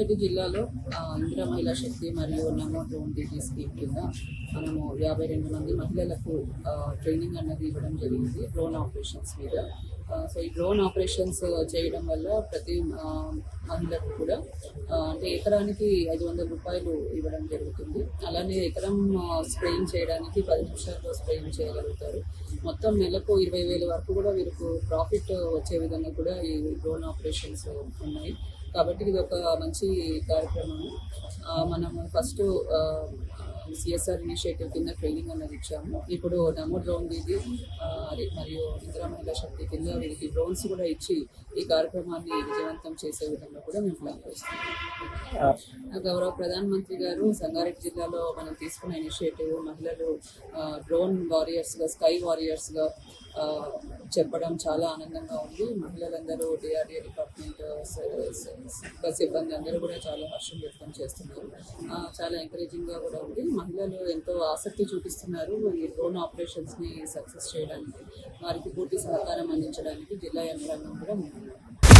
Rangareddy జిల్లాలో ఆ, ఇందిరా మహిళా శక్తి మరియు నమో డ్రోన్ డీటీ స్కీమ్ కింద మనము యాభై రెండు మంది మహిళలకు ట్రైనింగ్ అన్నది ఇవ్వడం జరిగింది డ్రోన్ ఆపరేషన్స్ మీద. సో ఈ డ్రోన్ ఆపరేషన్స్ చేయడం వల్ల ప్రతి మహిళకు కూడా అంటే ఎకరానికి ఐదు వందల రూపాయలు ఇవ్వడం జరుగుతుంది. అలానే ఎకరం స్ప్రేయింగ్ చేయడానికి పది నిమిషాల్లో స్ప్రేయింగ్ చేయగలుగుతారు. మొత్తం నెలకు ఇరవై వేల వరకు కూడా వీరికి ప్రాఫిట్ వచ్చే విధంగా కూడా ఈ డ్రోన్ ఆపరేషన్స్ ఉన్నాయి. కాబట్టి ఇది ఒక మంచి కార్యక్రమం మనము ఫస్ట్ సిఎస్ఆర్ ఇనిషియేటివ్ కింద ట్రైనింగ్ అన్నది ఇచ్చాము. ఇప్పుడు నమో డ్రోన్ దీది అది మరియు ఇందిరా మహిళా శక్తి కింద వీరికి డ్రోన్స్ కూడా ఇచ్చి ఈ కార్యక్రమాన్ని విజయవంతం చేసే విధంగా కూడా మేము ప్లాన్ చేస్తున్నాం గౌరవ ప్రధానమంత్రి గారు సంగారెడ్డి జిల్లాలో మనం తీసుకున్న ఇనిషియేటివ్ మహిళలు డ్రోన్ వారియర్స్గా స్కై వారియర్స్గా గా చెప్పడం చాలా ఆనందంగా ఉంది. మహిళలందరూ డిఆర్డిఏ డిపార్ట్మెంట్ స- సిబ్బంది అందరూ కూడా చాలా హర్షం వ్యక్తం చేస్తున్నారు. చాలా చాలా ఎంకరేజింగ్గా కూడా ఉంది. మహిళలు ఎంతో ఆసక్తి చూపిస్తున్నారు ఈ డ్రోన్ ఆపరేషన్స్ని సక్సెస్ చేయడానికి. వారికి పూర్తి సహకారం అందించడానికి జిల్లా యంత్రాంగం కూడా ముందున్నారు